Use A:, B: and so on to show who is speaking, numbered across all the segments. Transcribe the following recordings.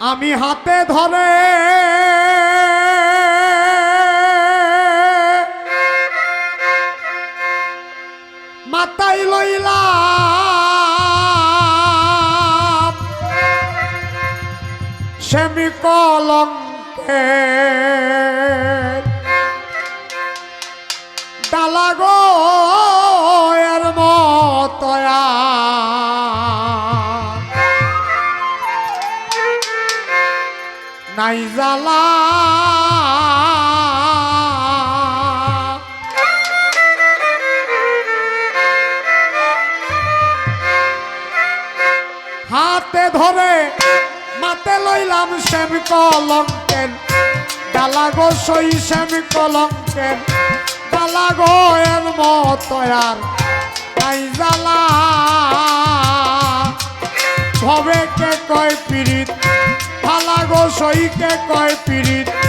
A: আমি হাতে ধরে। মাতাই লইলা সেমি কলঙ্কে। নাই হাতে ধরে মাতে লইলাম শ্যাম কলঙ্কের। ডালা গো সই শ্যাম কলঙ্কের। ডালা গো এর মতয়ার নাই জ্বালা। ভবে কে কয় পীড়িত হালা গো সই কে কয় পিড়িত।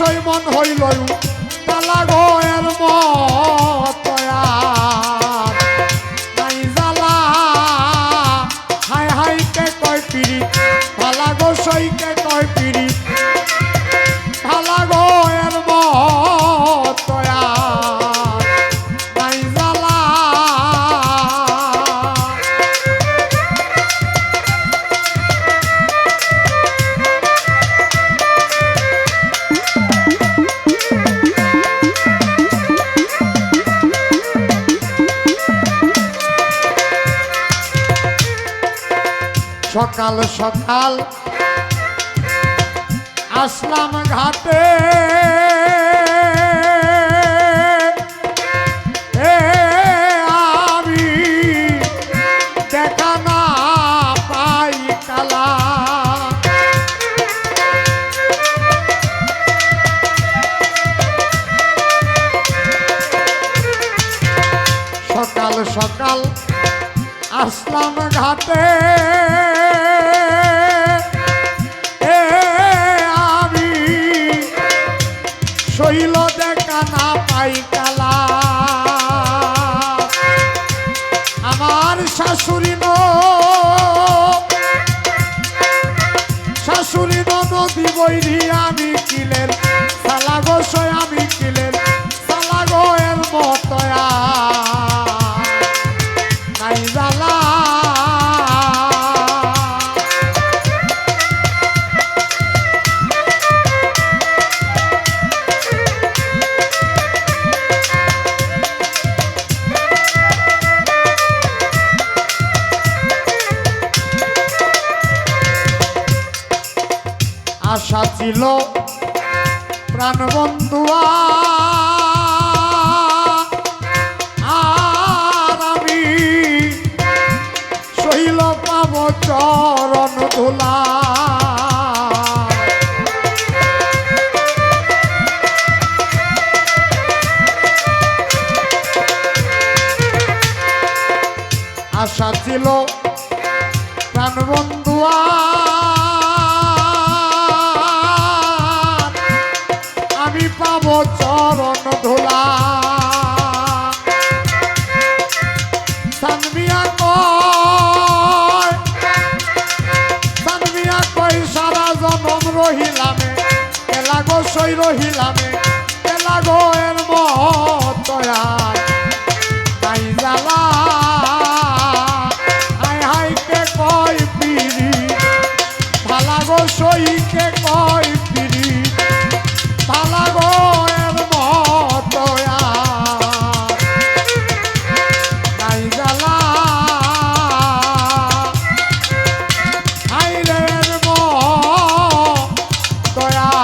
A: বিষয় মন হইল পালা ঘয়ের মন। সকাল সকাল। আসলাম ঘাটে। সকাল সকাল আসলাম ঘাটে। শৈল দেখা না পাই কালা। আমার শাশুড়ি নো শাশুড়ি নদী বৈরি আমি কিলের সালা গোসয় আমি কিলের সালা গোয়ের মতয়া। নাই জ্বালা চরণ ধুলা। রহিলামে এলাগো সই রহিলামে এলাগো এর মতয়া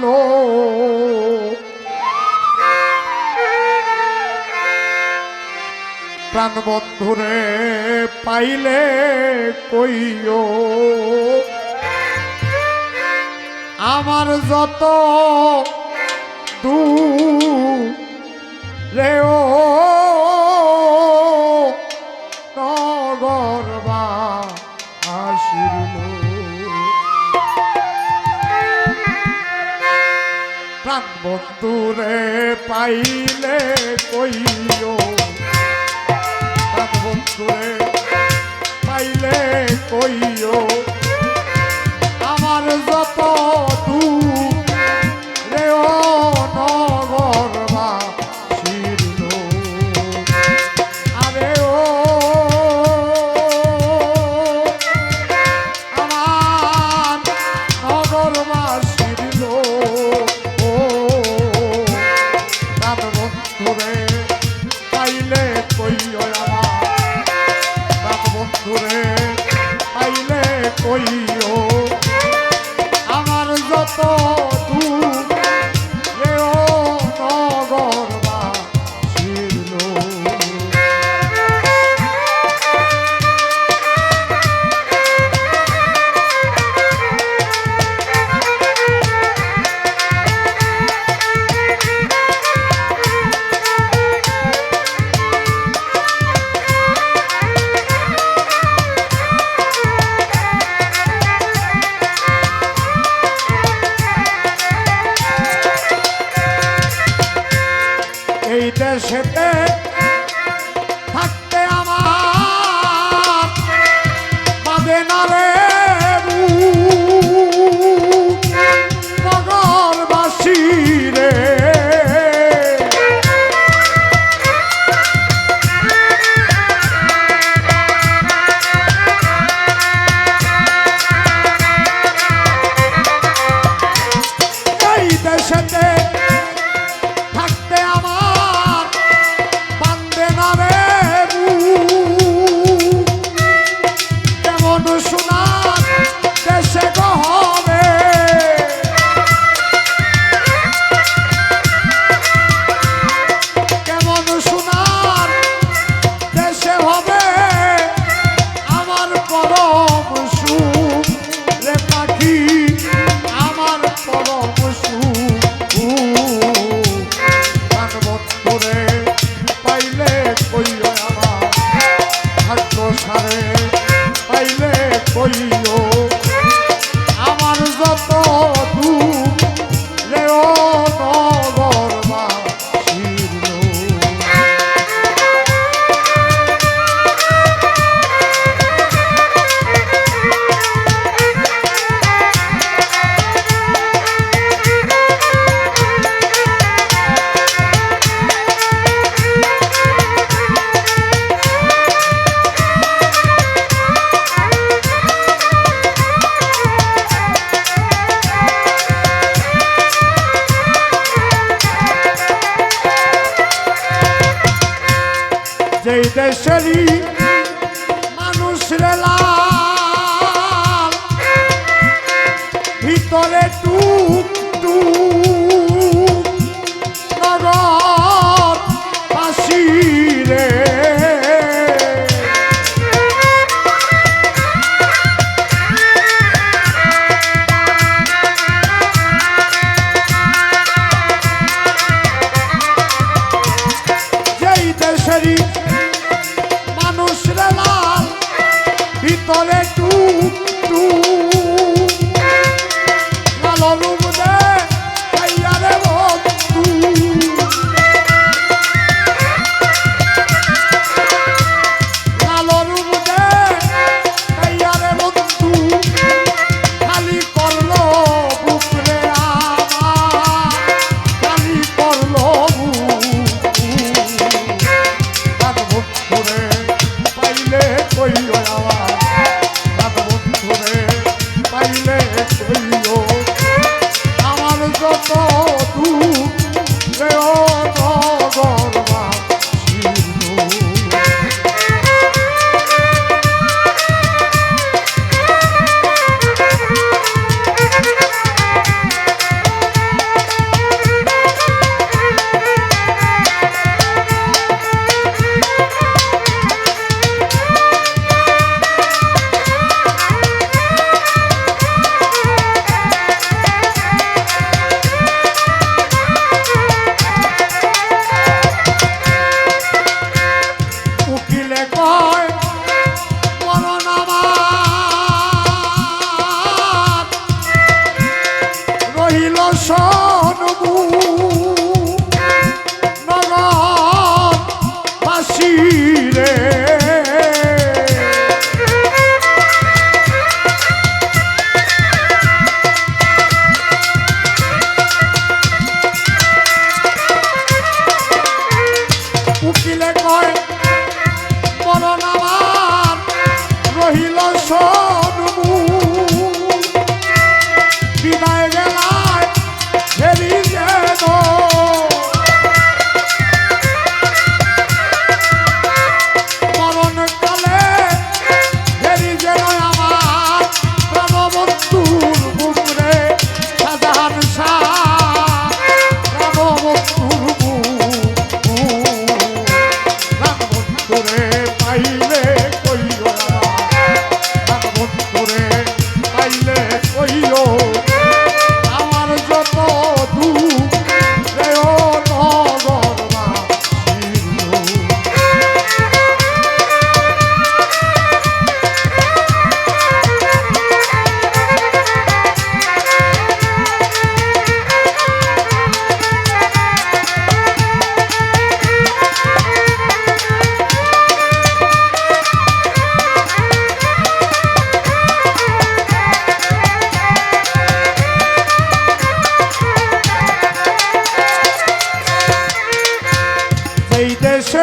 A: লোক প্রাণ বন্ধুরে পাইলে কইও আমার যত দু রে বন্ধুরে পাইলে কইও। বন্ধুরে পাইলে কইও। আমার যত পাইলে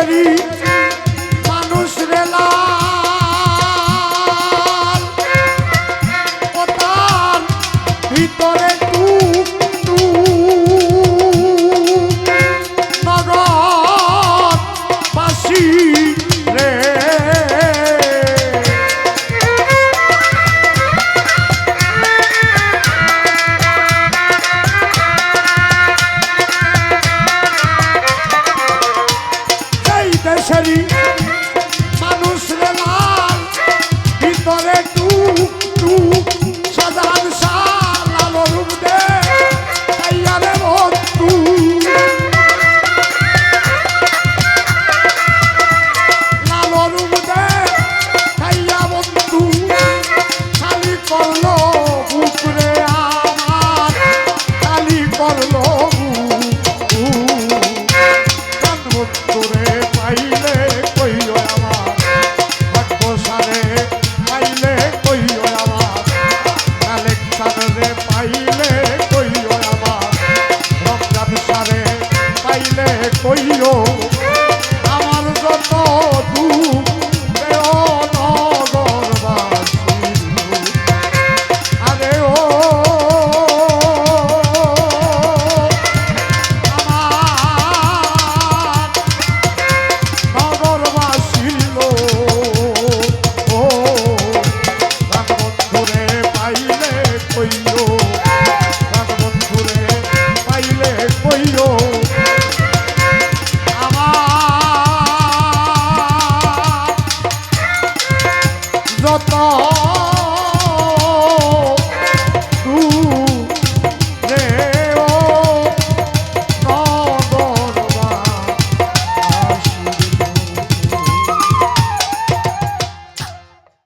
A: तेरी salut. い嘞。